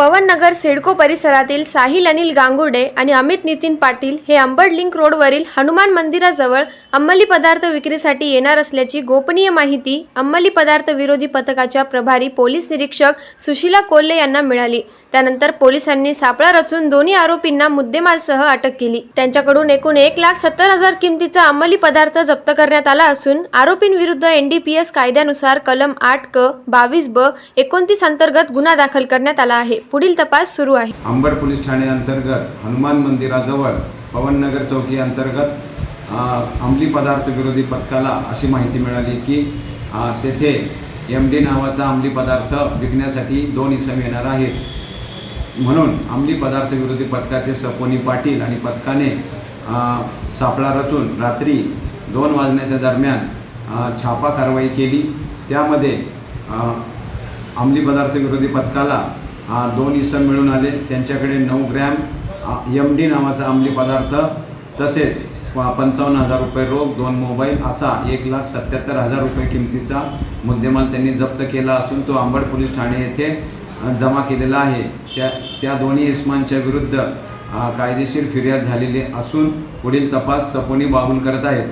पवननगर सिडको परिसरातील साहिल अनिल गांगुडे आणि अमित नितीन पाटील हे अंबड लिंक रोडवरील हनुमान मंदिराजवळ अंमली पदार्थ विक्रीसाठी येणार असल्याची गोपनीय माहिती अंमली पदार्थ विरोधी पथकाच्या प्रभारी पोलीस निरीक्षक सुशीला कोल्हे यांना मिळाली. त्यानंतर पोलिसांनी सापळा रचून दोन्ही आरोपींना मुद्देमालसह अटक केली. त्यांच्याकडून एकूण एक लाख सत्तर हजार किमतीचा अंमली पदार्थ जप्त करण्यात आला असून आरोपींविरुद्ध एनडीपीएस कायद्यानुसार कलम आठ क बावीस ब एकोणतीस अंतर्गत गुन्हा दाखल करण्यात आला आहे. पुढील तपास सुरू आहे. अंबड पोलीस ठाणे अंतर्गत हनुमान मंदिराजवळ पवननगर चौकी अंतर्गत अंमली पदार्थ विरोधी पथकाला अशी माहिती मिळाली की तेथे एम डी नावाचा अंमली पदार्थ विकण्यासाठी दोन इसम येणार आहेत. म्हणून अंमली पदार्थ विरोधी पथकाचे सपोनी पाटील आणि पथकाने सापळा रचून रात्री दोन वाजण्याच्या दरम्यान छापा कारवाई केली. त्यामध्ये अंमली पदार्थ विरोधी पथकाला दोन इसम मिळून आले. त्यांच्याकडे नऊ ग्रॅम एम डी नावाचा अंमली पदार्थ तसेच पंचावन्न हजार रुपये रोख दोन मोबाईल असा एक लाख सत्याहत्तर हजार रुपये किमतीचा मुद्देमाल त्यांनी जप्त केला असून तो आंबड पोलीस ठाणे येथे जमा केलेला आहे. त्या त्या दोन्ही इस्मांच्या विरुद्ध कायदेशीर फिर्याद झालेली असून पुढील तपास सपोनी बाबूल करत आहेत.